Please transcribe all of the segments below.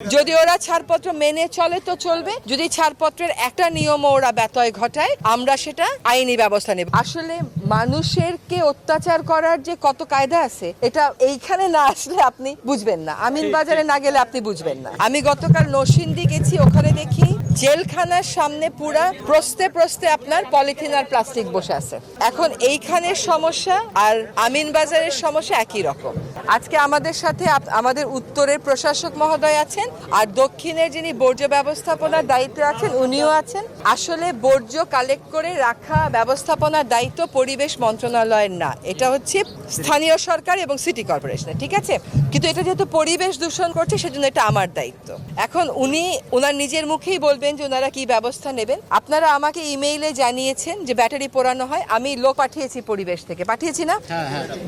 যদি ওরা ছাড়পত্র মেনে চলে তো চলবে। যদি ছাড়পত্রের একটা নিয়ম ওরা ব্যতয় ঘটায় আমরা সেটা আইনি ব্যবস্থা নেব। আসলে মানুষের কে অত্যাচার করার যে কত কায়দা আছে এটা এইখানে না আসলে আপনি বুঝবেন না। আমিন বাজারে না গেলে আপনি বুঝবেন না। আমি গতকাল নরসিংদী গেছি ওখানে দেখি জেলখানার সামনে পুরা প্রস্তে প্রস্তে আপনার পলিথিন আর প্লাস্টিক বসে আছে। এখন এইখানের সমস্যা আর আমিন বাজারের সমস্যা একই রকম। আজকে আমাদের সাথে আমাদের উত্তরের প্রশাসক মহোদয় আছেন আর দক্ষিণের যিনি বর্জ্য ব্যবস্থাপনার দায়িত্বে আছেন উনিও আছেন। আসলে বর্জ্য কালেক্ট করে রাখা ব্যবস্থাপনার দায়িত্ব পরিবেশ মন্ত্রণালয়ের না। এটা হচ্ছে স্থানীয় সরকার এবং সিটি কর্পোরেশনের ঠিক আছে? কিন্তু এটা যেহেতু পরিবেশ দূষণ করছে সেজন্য এটা আমার দায়িত্ব। এখন উনি ওনার নিজের মুখেই বলবেন যে ওনারা কি ব্যবস্থা নেবেন। আপনারা আমাকে ইমেইলে জানিয়েছেন যে ব্যাটারি পোড়ানো হয় আমি লোক পাঠিয়েছি পরিবেশ থেকে। পাঠিয়েছি না?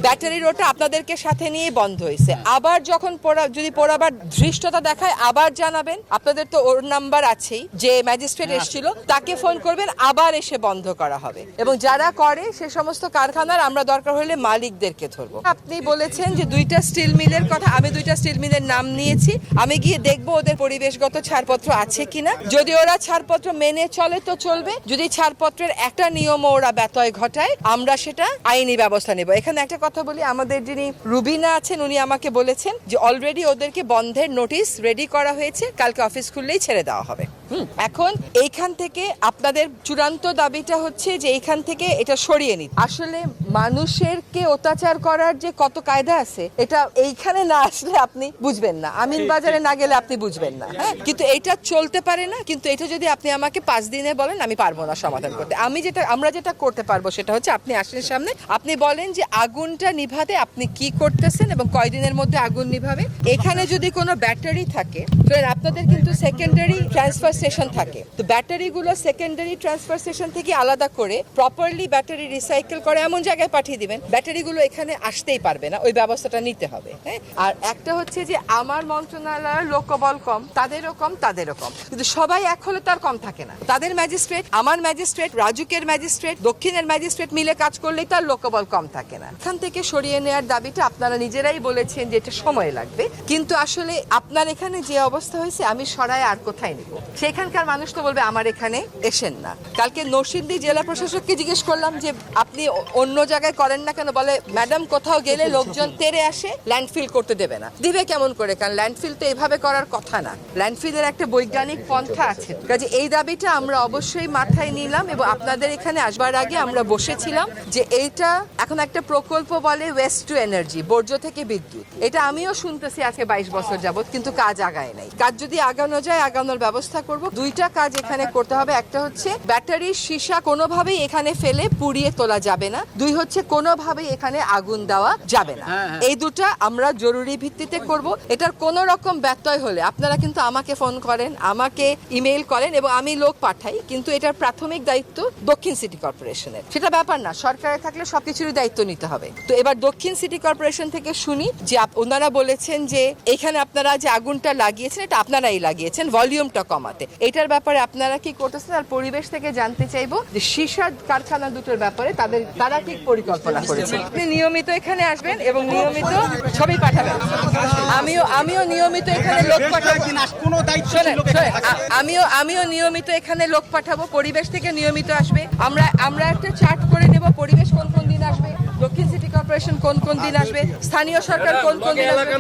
ব্যাটারির ওটা আপনাদেরকে সাথে নিয়ে বন্ধ হয়েছে। আবার যখন পোড়া যদি পড়াবার ধৃষ্টতা দেখায় আবার জানাবেন। আপনাদের তো ওর নাম্বার আছেই যে ম্যাজিস্ট্রেট এসেছিল তাকে ফোন করবেন আবার এসে বন্ধ করা হবে। এবং যারা করে সে সমস্ত কারখানার আমরা দরকার হলে মালিকদেরকে ধরবো। আপনি বলেছেন যে দুইটা স্টিল মিলের কথা আমি দুইটা স্টিল মিলের নাম নিয়েছি। আমি গিয়ে দেখব ওদের পরিবেশগত ছাড়পত্র আছে কিনা। যদি ওরা ছাড়পত্র মেনে চলে তো চলবে। যদি ছাড়পত্রের একটা নিয়ম ওরা ব্যতয় ঘটায় আমরা সেটা আইনি ব্যবস্থা নেব। এখানে একটা কথা বলি আমাদের যিনি রুবিনা আছেন, উনি আমাকে বলেছেন যে অলরেডি ওদেরকে বন্ধের নোটিশ রেডি করা হয়েছে। কালকে অফিস খুললেই ছেড়ে দেওয়া হবে। এখন এইখান থেকে আপনাদের চূড়ান্ত দাবিটা হচ্ছে যে এইখান থেকে এটা সরিয়ে নিন আসলে মানুষের কে অত্যাচার করার যে কত কায়দা আছে এটা এইখানে না আসলে আপনি বুঝবেন না। আমিন বাজারে না গেলে আপনি বুঝবেন না। হ্যাঁ কিন্তু এটা চলতে পারে না কিন্তু এটা যদি আপনি আমাকে পাঁচ দিনে বলেন আমি পারব না সমাধান করতে। আমি যেটা আমরা যেটা করতে পারব সেটা হচ্ছে আপনি আসলে সামনে আপনি বলেন যে আগুনটা নিভাতে আপনি কি করতেছেন এবং কয়দিনের মধ্যে আগুন নিভাবে? এখানে যদি কোনো ব্যাটারি থাকে আপনাদের কিন্তু সেকেন্ডারি ট্রান্সফার স্টেশন থাকে। তো ব্যাটারিগুলো সেকেন্ডারি ট্রান্সফার স্টেশন থেকে আলাদা করে প্রপারলি ব্যাটারি রিসাইকেল করে এমন জায়গায় পাঠিয়ে দিবেন, ব্যাটারিগুলো এখানে আসতেই পারবে না, ওই ব্যবস্থাটা নিতে হবে হ্যাঁ? আর একটা হচ্ছে যে আমার মন্ত্রণালয়ের লোকবল কম, তাদেরও কম তাদেরও কম। কিন্তু সবাই এক হলে তার কম থাকে না। তাদের ম্যাজিস্ট্রেট আমার ম্যাজিস্ট্রেট রাজুকের ম্যাজিস্ট্রেট দক্ষিণের ম্যাজিস্ট্রেট মিলে কাজ করলেই তার লোকবল কম থাকে না। এখান থেকে সরিয়ে নেওয়ার দাবিটা আপনারা নিজেরাই বলেছেন যে এটা সময় লাগবে। কিন্তু আসলে আপনার এখানে যে অবস্থা হয়েছে, আমি সরাই আর কোথায় নেব? নিব সেখানকার মানুষ তো বলবে আমার এখানে এসেন না। কালকে নরসিংদী জেলা প্রশাসককে জিজ্ঞেস করলাম যে আপনি অন্য জায়গায় করেন না কেন? বলে ম্যাডাম কোথাও গেলে লোকজন তেরে আসে ল্যান্ডফিল করতে দেবে না। দিবে কেমন করে? কারণ ল্যান্ডফিল তো এভাবে করার কথা না। ল্যান্ডফিলের একটা বৈজ্ঞানিক পন্থা আছে। কাজে এই দাবিটা আমরা অবশ্যই মাথায় নিলাম এবং আপনাদের এখানে আসবার আগে আমরা বসেছিলাম যে এইটা এখন একটা প্রকল্প বলে ওয়েস্ট টু এনার্জি বর্জ্য থেকে বিদ্যুৎ। এটা আমিও শুনতেছি আজকে বাইশ বছর যাবত কিন্তু কাজ আগায় নাই। কাজ যদি আগানো যায় আগানোর ব্যবস্থা করব। দুইটা কাজ এখানে করতে হবে। একটা হচ্ছে ব্যাটারির সীসা কোনোভাবেই এখানে ফেলে পুড়িয়ে তোলা যাবে না। দুই হচ্ছে কোনোভাবেই এখানে আগুন দেওয়া যাবে না। এই দুটা আমরা জরুরি ভিত্তিতে করব। এটার কোন রকম ব্যত্যয় হলে আপনারা কিন্তু আমাকে ফোন করেন আমাকে ইমেল করেন এবং আমি লোক পাঠাই। কিন্তু এটার প্রাথমিক দায়িত্ব দক্ষিণ সিটি কর্পোরেশনের। সেটা ব্যাপার না সরকারে থাকলে সবকিছুরই দায়িত্ব নিতে হবে। তো এবার দক্ষিণ সিটি কর্পোরেশন থেকে শুনি যে ওনারা বলেছেন যে এখানে আপনারা যে আগুনটা লাগিয়েছেন এটা আপনারাই লাগিয়েছেন ভলিউমটা কমাতে। এটার ব্যাপারে আপনারা কি করতেছেন? আর পরিবেশ থেকে জানতে চাইব যে সীসার কারখানা দুটোর ব্যাপারে তাদের, তারা কি পরিকল্পনা করেছে? আপনি নিয়মিত এখানে আসবেন এবং নিয়মিত ছবি পাঠাবেন। আমিও আমিও নিয়মিত এখানে লোক আমিও আমিও নিয়মিত এখানে লোক পাঠাবো। পরিবেশ থেকে নিয়মিত আসবে। আমরা আমরা একটা চার্ট করে নেব, পরিবেশ কোন কোন দিন আসবে, দক্ষিণ সিটি কর্পোরেশন কোন কোন দিন আসবে, স্থানীয় সরকার কোন কোন দিন আসবে।